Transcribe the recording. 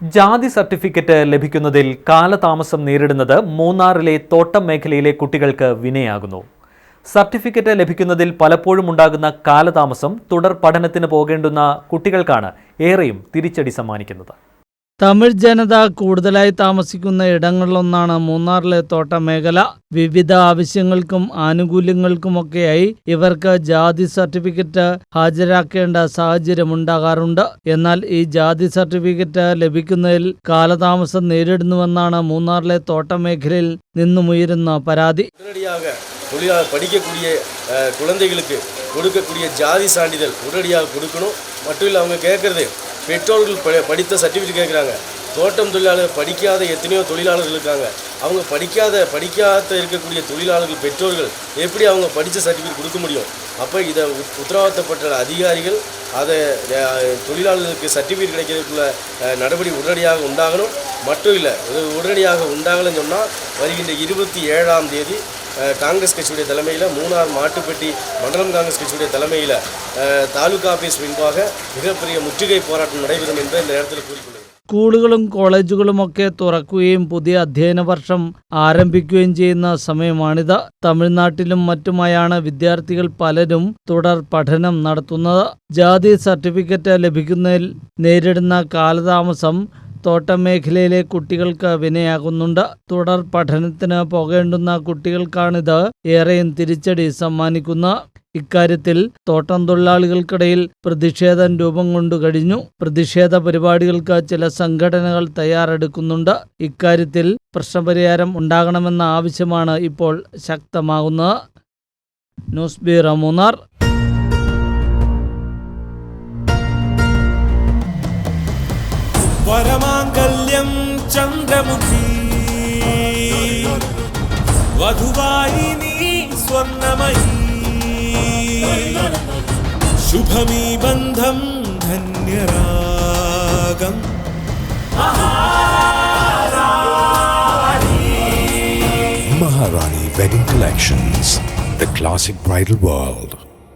ജാതി സർട്ടിഫിക്കറ്റ് ലഭിക്കുന്നതിൽ കാലതാമസം നേരിടുന്നത് മൂന്നാറിലെ തോട്ടം മേഖലയിലെ കുട്ടികൾക്ക് വിനയാകുന്നു. സർട്ടിഫിക്കറ്റ് ലഭിക്കുന്നതിൽ പലപ്പോഴും ഉണ്ടാകുന്ന കാലതാമസം തുടർ പഠനത്തിന് പോകേണ്ടുന്ന കുട്ടികൾക്കാണ് ഏറെയും തിരിച്ചടി സമ്മാനിക്കുന്നത്. തമിഴ് ജനത കൂടുതലായി താമസിക്കുന്ന ഇടങ്ങളിലൊന്നാണ് മൂന്നാറിലെ തോട്ട മേഖല വിവിധ ആവശ്യങ്ങൾക്കും ആനുകൂല്യങ്ങൾക്കുമൊക്കെയായി ഇവർക്ക് ജാതി സർട്ടിഫിക്കറ്റ് ഹാജരാക്കേണ്ട സാഹചര്യമുണ്ടാകാറുണ്ട് എന്നാൽ ഈ ജാതി സർട്ടിഫിക്കറ്റ് ലഭിക്കുന്നതിൽ കാലതാമസം നേരിടുന്നുവെന്നാണ് മൂന്നാറിലെ തോട്ട മേഖലയിൽ നിന്നുമുയരുന്ന പരാതി உடனடியாக தொழிலாளர் படிக்கக்கூடிய அஹ், குழந்தைகளுக்கு கொடுக்கக்கூடிய ஜாதி சான்றிதழ் உடனடியாக கொடுக்கணும் மட்டும் இல்லை அவங்க கேட்குறது பெற்றோர்கள் ப படித்த சர்டிஃபிகேட் கேட்குறாங்க. தோட்டம் தொழிலாளர் படிக்காத எத்தனையோ தொழிலாளர்கள் இருக்காங்க. அவங்க படிக்காத படிக்காத இருக்கக்கூடிய தொழிலாளர்கள் பெற்றோர்கள் எப்படி அவங்க படித்த சர்டிஃபிகேட் கொடுக்க முடியும்? அப்போ இதை உத்தரவாதப்பட்ட அதிகாரிகள் அதை தொழிலாளர்களுக்கு சர்டிஃபிகேட் கிடைக்கிறதுக்குள்ள நடவடிக்கை உடனடியாக உண்டாகணும். மட்டும் இல்லை உடனடியாக உண்டாகலன்னு சொன்னால் வருகின்ற இருபத்தி ஏழாம் தேதி காங்கிரஸ் கட்சியுடைய தலைமையில் மூணார் மாட்டுப்பட்டி மண்டலம் காங்கிரஸ் கட்சியுடைய தலைமையில் அஹ், தாலுகா ஆஃபீஸ் முன்பாக மிகப்பெரிய முற்றுகை போராட்டம் நடைபெறும் என்று இந்த நேரத்தில் கூறிக்கொள்கிறேன் സ്കൂളുകളും കോളേജുകളുമൊക്കെ തുറക്കുകയും പുതിയ അധ്യയന വർഷം ആരംഭിക്കുകയും ചെയ്യുന്ന സമയമാണിത് തമിഴ്നാട്ടിലും മറ്റുമായാണ് വിദ്യാർത്ഥികൾ പലരും തുടർ പഠനം നടത്തുന്നത് ജാതി സർട്ടിഫിക്കറ്റ് ലഭിക്കുന്നതിൽ നേരിടുന്ന കാലതാമസം തോട്ടം മേഖലയിലെ കുട്ടികൾക്ക് വിനയാകുന്നുണ്ട് തുടർ പഠനത്തിന് പോകേണ്ടുന്ന കുട്ടികൾക്കാണിത് ഏറെയും തിരിച്ചടി സമ്മാനിക്കുന്ന. ഇക്കാര്യത്തിൽ തോട്ടം തൊഴിലാളികൾക്കിടയിൽ പ്രതിഷേധം രൂപം കൊണ്ടു കഴിഞ്ഞു. പ്രതിഷേധ പരിപാടികൾക്ക് ചില സംഘടനകൾ തയ്യാറെടുക്കുന്നുണ്ട്. ഇക്കാര്യത്തിൽ പ്രശ്നപരിഹാരം ഉണ്ടാകണമെന്ന ആവശ്യമാണ് ഇപ്പോൾ ശക്തമാകുന്നത്. News bureau Munnar. വരമാംഗല്യം చంద్రముఖి వధువాయిని స్వర్ణమయీ శుభమీ బంధం ధన్యరాగం Maharani Wedding Collections, the classic bridal world.